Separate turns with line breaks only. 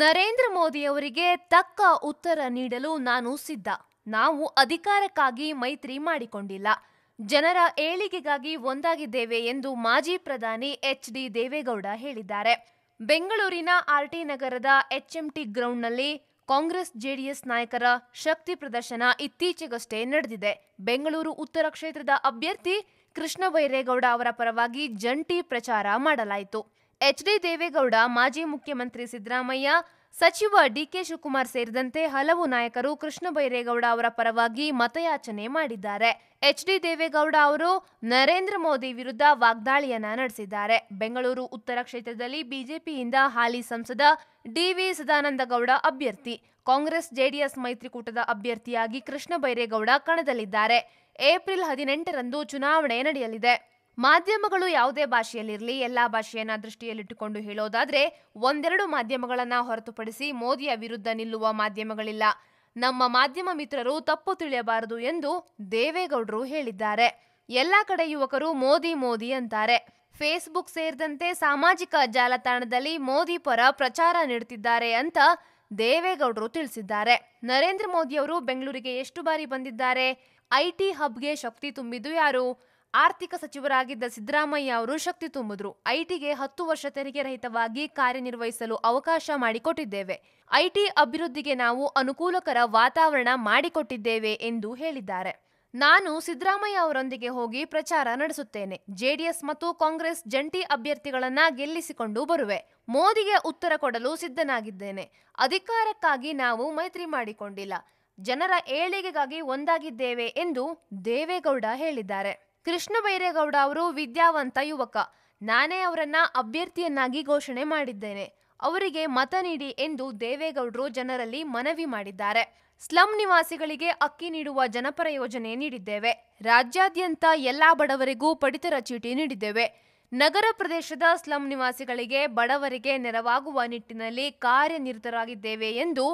ನರೇಂದ್ರ ಮೋದಿ ಅವರಿಗೆ ತಕ್ಕ ಉತ್ತರ ನೀಡಲು ನಾನು ಸಿದ್ಧ ನಾವು ಅಧಿಕಾರಕ್ಕಾಗಿ ಮೈತ್ರಿ ಮಾಡಿಕೊಂಡಿಲ್ಲ ಜನರ ಏಳಿಗೆಗಾಗಿ ಒಂದಾಗಿದ್ದೇವೆ ಎಂದು ಮಾಜಿ ಪ್ರಧಾನಿ ಡಿ ದೇವೇಗೌಡ ಹೇಳಿದ್ದಾರೆ ಬೆಂಗಳೂರಿನ ಆರ್ಟಿ ನಗರದ ಎಚ್ಎಂಟಿ ಗ್ರೌಂಡ್ನಲ್ಲಿ ಕಾಂಗ್ರೆಸ್ ಜೆಡಿಎಸ್ ನಾಯಕರ ಶಕ್ತಿ ಪ್ರದರ್ಶನ ಇತ್ತೀಚೆಗಷ್ಟೇ ನಡೆದಿದೆ ಬೆಂಗಳೂರು ಉತ್ತರ ಕ್ಷೇತ್ರದ ಅಭ್ಯರ್ಥಿ ಕೃಷ್ಣ ಬೈರೇಗೌಡ ಅವರ ಪರವಾಗಿ ಜಂಟಿ ಪ್ರಚಾರ ಮಾಡಲಾಯಿತು ದೇವೇಗೌಡ ಮಾಜಿ ಮುಖ್ಯಮಂತ್ರಿ ಸಿದ್ದರಾಮಯ್ಯ ಸಚಿವ ಡಿಕೆ ಶಿವಕುಮಾರ್ ಸೇರಿದಂತೆ ಹಲವು ನಾಯಕರು ಕೃಷ್ಣ ಬೈರೇಗೌಡ ಅವರ ಪರವಾಗಿ ಮತಯಾಚನೆ ಮಾಡಿದ್ದಾರೆ ಎಚ್ಡಿ ದೇವೇಗೌಡ ಅವರು ನರೇಂದ್ರ ಮೋದಿ ವಿರುದ್ಧ ವಾಗ್ದಾಳಿಯನ್ನ ನಡೆಸಿದ್ದಾರೆ ಬೆಂಗಳೂರು ಉತ್ತರ ಕ್ಷೇತ್ರದಲ್ಲಿ ಬಿಜೆಪಿಯಿಂದ ಹಾಲಿ ಸಂಸದ ಡಿವಿ ಸದಾನಂದಗೌಡ ಅಭ್ಯರ್ಥಿ ಕಾಂಗ್ರೆಸ್ ಜೆಡಿಎಸ್ ಮೈತ್ರಿಕೂಟದ ಅಭ್ಯರ್ಥಿಯಾಗಿ ಕೃಷ್ಣ ಬೈರೇಗೌಡ ಕಣದಲ್ಲಿದ್ದಾರೆ ಏಪ್ರಿಲ್ ಹದಿನೆಂಟರಂದು ಚುನಾವಣೆ ನಡೆಯಲಿದೆ ಮಾಧ್ಯಮಗಳು ಯಾವುದೇ ಭಾಷೆಯಲ್ಲಿರಲಿ ಎಲ್ಲ ಭಾಷೆಯನ್ನ ದೃಷ್ಟಿಯಲ್ಲಿಟ್ಟುಕೊಂಡು ಹೇಳೋದಾದ್ರೆ ಒಂದೆರಡು ಮಾಧ್ಯಮಗಳನ್ನ ಹೊರತುಪಡಿಸಿ ಮೋದಿಯ ವಿರುದ್ಧ ನಿಲ್ಲುವ ಮಾಧ್ಯಮಗಳಿಲ್ಲ ನಮ್ಮ ಮಾಧ್ಯಮ ಮಿತ್ರರು ತಪ್ಪು ತಿಳಿಯಬಾರದು ಎಂದು ದೇವೇಗೌಡರು ಹೇಳಿದ್ದಾರೆ ಎಲ್ಲ ಕಡೆ ಯುವಕರು ಮೋದಿ ಮೋದಿ ಅಂತಾರೆ ಫೇಸ್ಬುಕ್ ಸೇರಿದಂತೆ ಸಾಮಾಜಿಕ ಜಾಲತಾಣದಲ್ಲಿ ಮೋದಿ ಪರ ಪ್ರಚಾರ ನೀಡುತ್ತಿದ್ದಾರೆ ಅಂತ ದೇವೇಗೌಡರು ತಿಳಿಸಿದ್ದಾರೆ ನರೇಂದ್ರ ಮೋದಿಯವರು ಬೆಂಗಳೂರಿಗೆ ಎಷ್ಟು ಬಾರಿ ಬಂದಿದ್ದಾರೆ ಐಟಿ ಹಬ್ಗೆ ಶಕ್ತಿ ತುಂಬಿದ್ದು ಯಾರು ಆರ್ಥಿಕ ಸಚಿವರಾಗಿದ್ದ ಸಿದ್ದರಾಮಯ್ಯ ಅವರು ಶಕ್ತಿ ತುಂಬಿದ್ರು ಐಟಿಗೆ ಹತ್ತು ವರ್ಷ ತೆರಿಗೆ ರಹಿತವಾಗಿ ಕಾರ್ಯನಿರ್ವಹಿಸಲು ಅವಕಾಶ ಮಾಡಿಕೊಟ್ಟಿದ್ದೇವೆ ಐಟಿ ಅಭಿವೃದ್ಧಿಗೆ ನಾವು ಅನುಕೂಲಕರ ವಾತಾವರಣ ಮಾಡಿಕೊಟ್ಟಿದ್ದೇವೆ ಎಂದು ಹೇಳಿದ್ದಾರೆ ನಾನು ಸಿದ್ದರಾಮಯ್ಯ ಅವರೊಂದಿಗೆ ಹೋಗಿ ಪ್ರಚಾರ ನಡೆಸುತ್ತೇನೆ ಜೆಡಿಎಸ್ ಮತ್ತು ಕಾಂಗ್ರೆಸ್ ಜಂಟಿ ಅಭ್ಯರ್ಥಿಗಳನ್ನ ಗೆಲ್ಲಿಸಿಕೊಂಡು ಬರುವೆ ಮೋದಿಗೆ ಉತ್ತರ ಕೊಡಲು ಸಿದ್ಧನಾಗಿದ್ದೇನೆ ಅಧಿಕಾರಕ್ಕಾಗಿ ನಾವು ಮೈತ್ರಿ ಮಾಡಿಕೊಂಡಿಲ್ಲ ಜನರ ಏಳಿಗೆಗಾಗಿ ಒಂದಾಗಿದ್ದೇವೆ ಎಂದು ದೇವೇಗೌಡ ಹೇಳಿದ್ದಾರೆ ಕೃಷ್ಣ ಬೈರೇಗೌಡ ಅವರು ವಿದ್ಯಾವಂತ ಯುವಕ ನಾನೇ ಅವರನ್ನ ಅಭ್ಯರ್ಥಿಯನ್ನಾಗಿ ಘೋಷಣೆ ಮಾಡಿದ್ದೇನೆ ಅವರಿಗೆ ಮತ ನೀಡಿ ಎಂದು ದೇವೇಗೌಡರು ಜನರಲ್ಲಿ ಮನವಿ ಮಾಡಿದ್ದಾರೆ ಸ್ಲಂ ನಿವಾಸಿಗಳಿಗೆ ಅಕ್ಕಿ ನೀಡುವ ಜನಪರ ಯೋಜನೆ ನೀಡಿದ್ದೇವೆ ರಾಜ್ಯಾದ್ಯಂತ ಎಲ್ಲಾ ಬಡವರಿಗೂ ಪಡಿತರ ಚೀಟಿ ನೀಡಿದ್ದೇವೆ ನಗರ ಪ್ರದೇಶದ ಸ್ಲಂ ನಿವಾಸಿಗಳಿಗೆ ಬಡವರಿಗೆ ನೆರವಾಗುವ ನಿಟ್ಟಿನಲ್ಲಿ ಕಾರ್ಯನಿರತರಾಗಿದ್ದೇವೆ ಎಂದು